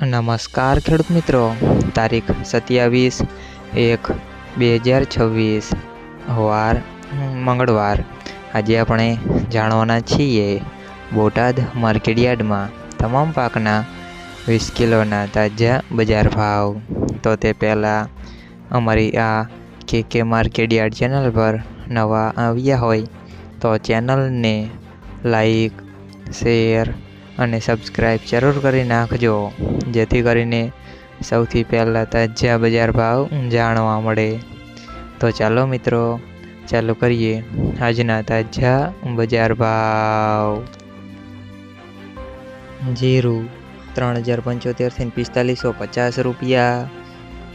નમસ્કાર ખેડૂત મિત્રો. તારીખ સત્યાવીસ એક બે હજાર છવ્વીસ. વાર, મંગળવાર. આજે આપણે જાણવાના છીએ બોટાદ માર્કેટયાર્ડમાં તમામ પાકના વીસ કિલોના તાજા બજાર ભાવ. તો તે પહેલાં અમારી આ કે કે માર્કેટયાર્ડ ચેનલ પર નવા આવ્યા હોય તો ચેનલને લાઈક, શેર અને સબસ્ક્રાઈબ જરૂર કરી નાખજો. જેથી કરીને સૌથી પહેલાં તાજા બજાર ભાવ જાણવા મળે. તો ચાલો મિત્રો, ચાલુ કરીએ આજના તાજા બજાર ભાવ. જીરું ત્રણ હજાર પંચોતેરથી પિસ્તાલીસો પચાસ રૂપિયા.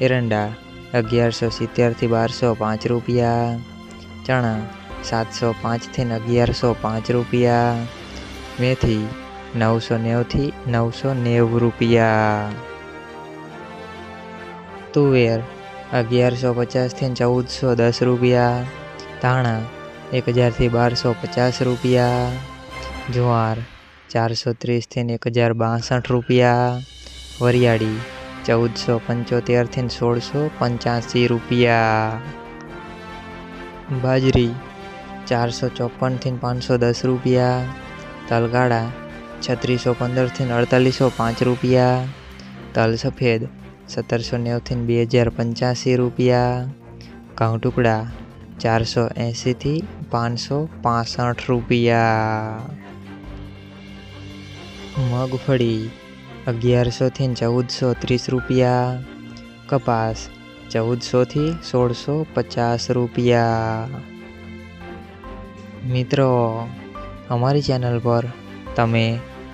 એરંડા અગિયારસો સિત્તેરથી બારસો પાંચ રૂપિયા. ચણા સાતસો પાંચથી અગિયારસો પાંચ રૂપિયા. મેથી નવસો નેવથી નવસો નેવું રૂપિયા. તુવેર અગિયારસો પચાસથી ચૌદસો દસ રૂપિયા. ધાણા એક હજારથી બારસો પચાસ રૂપિયા. જુવાર ચારસો ત્રીસથી એક હજાર બાસઠ રૂપિયા. વરિયાળી ચૌદસો પંચોતેરથી સોળસો પંચ્યાસી રૂપિયા. બાજરી ચારસો ચોપનથી પાંચસો દસ રૂપિયા. તલગાળા છત્રીસો પંદરથી અડતાલીસો પાંચ રૂપિયા. તલ સફેદ સત્તરસો નેવથી બે હજાર પંચ્યાસી રૂપિયા. ઘઉં ટુકડા ચારસો એંશીથી પાંચસો પાસઠ રૂપિયા. મગફળી અગિયારસોથી ચૌદસો ત્રીસ રૂપિયા. કપાસ ચૌદસોથી સોળસો પચાસ રૂપિયા. મિત્રો, અમારી ચેનલ પર તમે